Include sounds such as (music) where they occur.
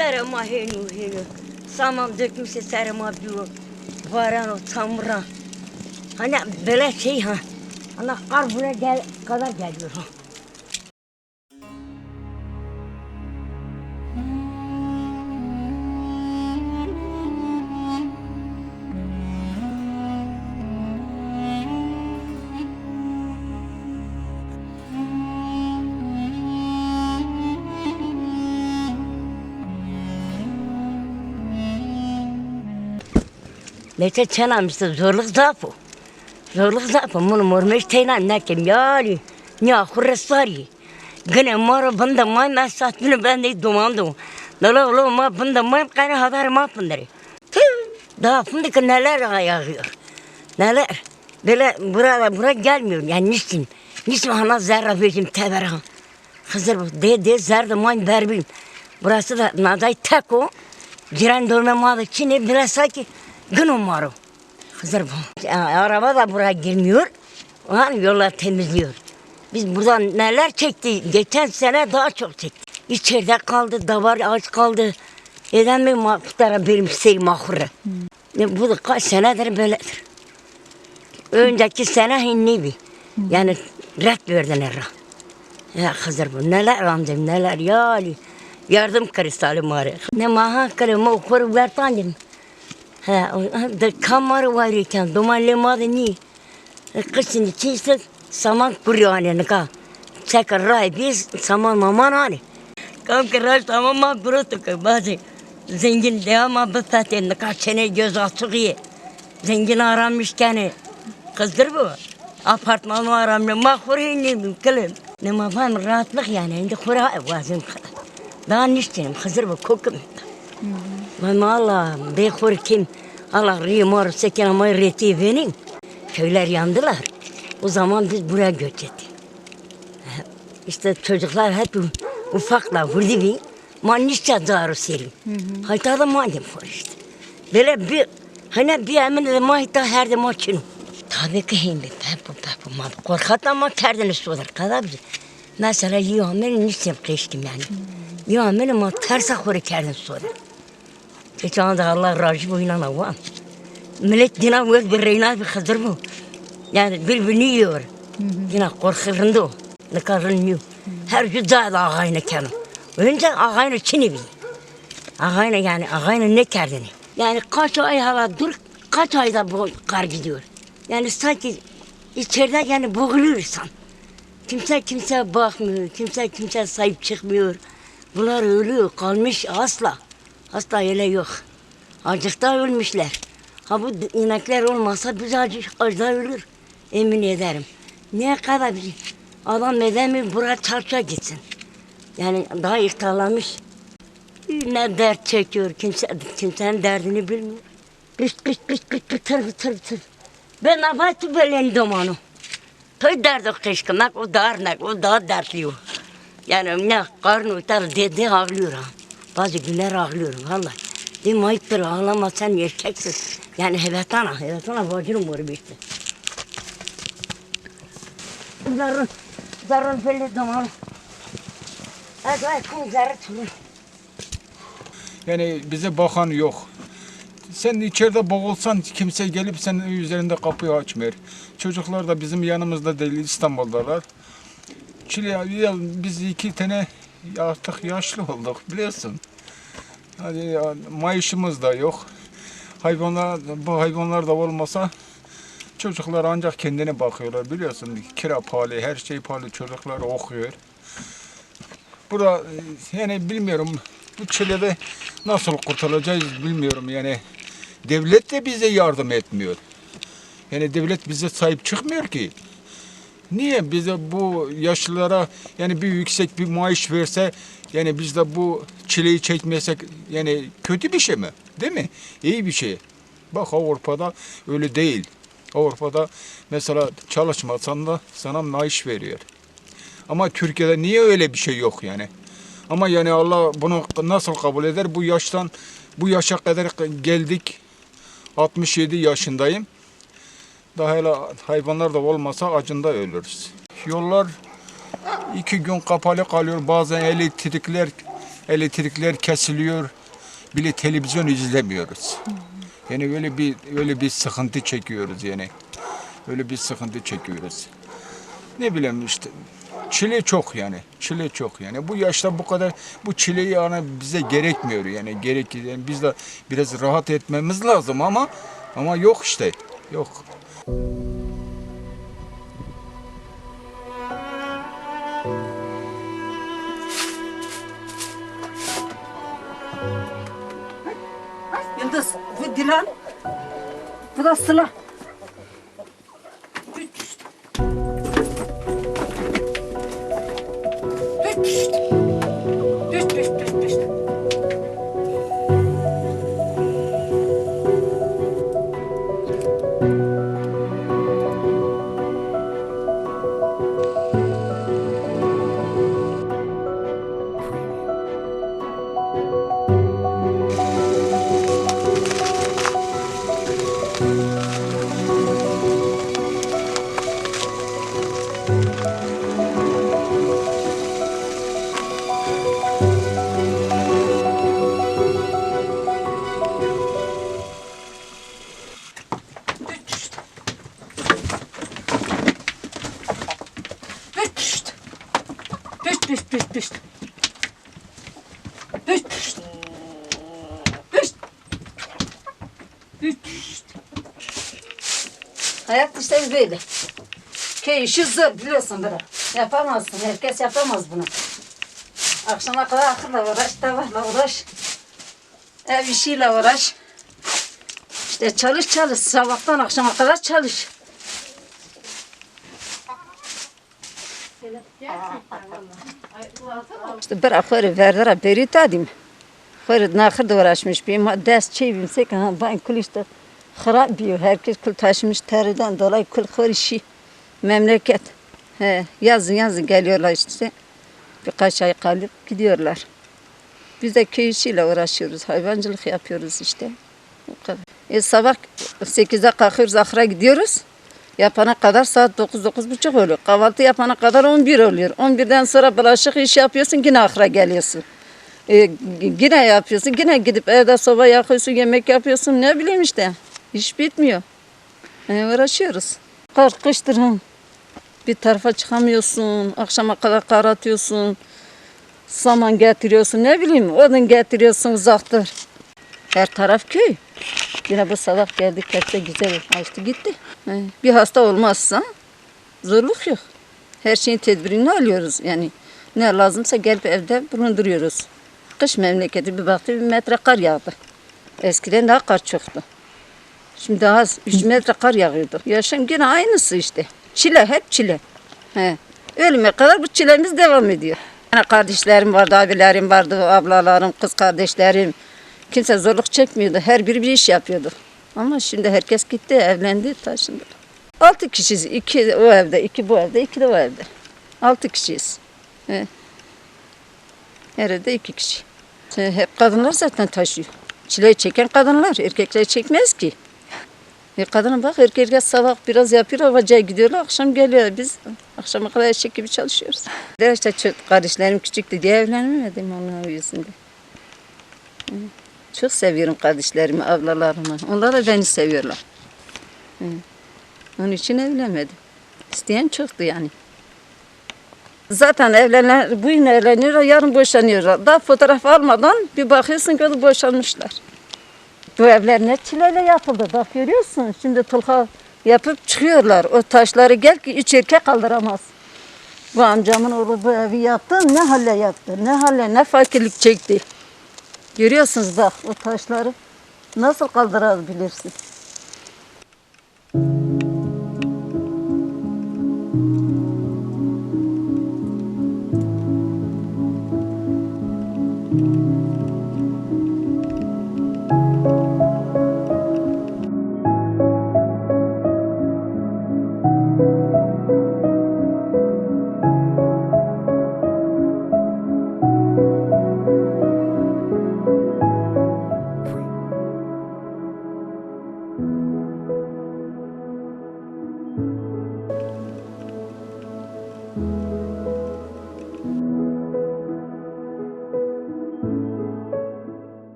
Serema henu henu. Saman dökmüşse serema diyor. Varan o çamura. Hani böyle şey ha. Ana kar gel kadar geliyor ha. Neyse çenam işte zorluk zapı. Zorluk zapı. Bunu mormuş teynan ne kim yari. Ne kurasari. Gene mara bunda may mesat bunu ben de dumandım. Dala oğlum ma bunda may kare haber ma pındırı. Daha fındık neler yağıyor. Neler. Böyle burada buraya gelmiyor yani niçin? Niçin hana zerre verdim tebera. Hazır bu de de zerre man vermeyeyim. Burası da naday tek o. Giren dönme malı Çin'e biraz sanki gün umarım. Hazır bu. Araba da buraya girmiyor. Yani yollar temizliyor. Biz buradan neler çekti? Geçen sene daha çok çekti. İçeride kaldı, davar ağaç kaldı. Neden mi mahkutlara benim şey mahkuru? Ne Bu da kaç senedir böyledir. Önceki sene hinni Yani red verdiler. Ya Hızır bu neler amcam neler ya. Yardım kristali mare. Ne maha kare mo kur dumanlı madı ni. Kışın içiyse saman kuruyor hani ne ka. Çekar ray biz saman maman hani. Kam kırar saman ma kuru tuk bazı. Zengin de ama bu fethi ne ka çene göz açık ye. Zengin aramışken kızdır bu. Apartmanı aramlı mahvur hindi kılın. Ne mafam rahatlık yani. Şimdi kura vazim. Daha niştinim kızır bu kokum. Ben Allah behur kim Allah rimar sekin ama reti benim. Köyler yandılar. O zaman biz buraya göç ettik. İşte çocuklar hep ufaklar vurdu bir. Manişça zarı seri. Hayta da mandim var işte. Böyle bir hani bir emin de mahita her de maçın. Tabii ki hem bir pepu pepu ma korkat ama terdini sorar kadar bir. Mesela yiyemenin niçin kıştım yani. Yiyemenin ma tersa kore kerdin sorar. De Allah razı bu inan avam. Millet dina vız bir reyna bir hazır bu. Yani birbirini yiyor. Yine korkuyordu. o. Ne kadar. Her güzel ağayla kendi. Önce ağayla çini bil. Ağayla yani ağayla ne kerdini. Yani kaç ay hala dur, kaç ayda bu kar gidiyor. Yani sanki içeride yani boğuluyor insan. Kimse kimse bakmıyor, kimse kimse sahip çıkmıyor. Bunlar ölüyor, kalmış asla. Asla öyle yok. Acıkta ölmüşler. Ha bu inekler olmasa biz acı, acıda ölür. Emin ederim. Ne kadar bir adam edemiyor buraya çarşıya gitsin. Yani daha ihtiyarlamış. Ne dert çekiyor kimse kimsenin derdini bilmiyor. Kış kış kış kış bıtır bıtır bıtır. Ben abaytı böyle domanı. Toy derdi kışkımak o darnak o daha dertliyor. Yani ne karnı utar dedi ağlıyor ha. Bazı günler ağlıyorum valla. Dedim ayıptır ağlama sen erkeksin. Yani evet ana, evet ana bacının var bir işte. Zarın, zarın belli domanı. Hadi hadi kum zarı tulun. Yani bize bakan yok. Sen içeride boğulsan kimse gelip senin üzerinde kapıyı açmıyor. Çocuklar da bizim yanımızda değil İstanbul'dalar. Çile biz iki tane artık yaşlı olduk biliyorsun. Hani ya, maaşımız da yok. Hayvanlar bu hayvanlar da olmasa çocuklar ancak kendine bakıyorlar biliyorsun. Kira pahalı, her şey pahalı. Çocuklar okuyor. Burada e, yani bilmiyorum bu çilede nasıl kurtulacağız bilmiyorum yani. Devlet de bize yardım etmiyor. Yani devlet bize sahip çıkmıyor ki. Niye bize bu yaşlılara yani bir yüksek bir maaş verse yani biz de bu çileyi çekmesek yani kötü bir şey mi? Değil mi? İyi bir şey. Bak Avrupa'da öyle değil. Avrupa'da mesela çalışmasan da sana maaş veriyor. Ama Türkiye'de niye öyle bir şey yok yani? Ama yani Allah bunu nasıl kabul eder? Bu yaştan bu yaşa kadar geldik. 67 yaşındayım. Daha hele hayvanlar da olmasa acında ölürüz. Yollar iki gün kapalı kalıyor. Bazen elektrikler elektrikler kesiliyor. Bile televizyon izlemiyoruz. Yani öyle bir öyle bir sıkıntı çekiyoruz yani. Öyle bir sıkıntı çekiyoruz. Ne bileyim işte çile çok yani. Çile çok yani. Bu yaşta bu kadar bu çileyi yani bize gerekmiyor yani. Gerek yani biz de biraz rahat etmemiz lazım ama ama yok işte. Yok. Yıldız, bu Dilan, bu da Sıla. Hayat işte böyle. Köy işi zor biliyorsun bırak. Yapamazsın. Herkes yapamaz bunu. Akşama kadar akılla uğraş, tavayla uğraş. Ev işiyle uğraş. İşte çalış çalış. Sabahtan akşama kadar çalış. İşte bir akır verdiler beri tadım. Xır nakır uğraşmış bir ders çevirmsek ben kuliste harap yiyor. Herkes kül taşımış teriden dolayı kül hır. Memleket. He, yazın yazın geliyorlar işte. Birkaç ay kalıp gidiyorlar. Biz de köy işiyle uğraşıyoruz. Hayvancılık yapıyoruz işte. O kadar. E, sabah 8'de kalkıyoruz ahıra gidiyoruz. Yapana kadar saat 9-9.30 oluyor. Kahvaltı yapana kadar 11 oluyor. 11'den sonra bulaşık iş yapıyorsun yine ahıra geliyorsun. Ee, yine yapıyorsun. Yine gidip evde soba yakıyorsun, yemek yapıyorsun. Ne bileyim işte. İş bitmiyor. E, uğraşıyoruz. Kar kıştır. ha. Bir tarafa çıkamıyorsun. Akşama kadar kar atıyorsun. Saman getiriyorsun. Ne bileyim odun getiriyorsun uzaktır. Her taraf köy. Yine bu sabah geldik hepsi güzel açtı gitti. Bir hasta olmazsa zorluk yok. Her şeyin tedbirini alıyoruz yani. Ne lazımsa gelip evde bulunduruyoruz. Kış memleketi bir baktı bir metre kar yağdı. Eskiden daha kar çoktu. Şimdi daha az 3 metre kar yağıyordu. Yaşam yine aynısı işte. Çile hep çile. He. Ölüme kadar bu çilemiz devam ediyor. Yani kardeşlerim vardı, abilerim vardı, ablalarım, kız kardeşlerim. Kimse zorluk çekmiyordu. Her biri bir iş yapıyordu. Ama şimdi herkes gitti, evlendi, taşındı. Altı kişiyiz. İki o evde, iki bu evde, iki de o evde. Altı kişiyiz. He. Her evde iki kişi. Hep kadınlar zaten taşıyor. Çileyi çeken kadınlar, erkekler çekmez ki. E kadına bak erkekler sabah biraz yapıyor, havacaya gidiyorlar, akşam geliyor. Biz akşama kadar eşek gibi çalışıyoruz. (laughs) De işte kardeşlerim küçüktü diye evlenemedim onun yüzünde. Çok seviyorum kardeşlerimi, ablalarımı. Onlar da beni seviyorlar. Onun için evlenmedim. İsteyen çoktu yani. Zaten evlenen, bugün evleniyorlar, yarın boşanıyorlar. Daha fotoğraf almadan bir bakıyorsun ki boşanmışlar. Bu evler ne çileyle yapıldı bak görüyorsun. Şimdi tılha yapıp çıkıyorlar. O taşları gel ki üç erkek kaldıramaz. Bu amcamın oğlu bu evi yaptı. Ne halle yaptı. Ne halle ne fakirlik çekti. Görüyorsunuz bak o taşları nasıl kaldırabilirsiniz.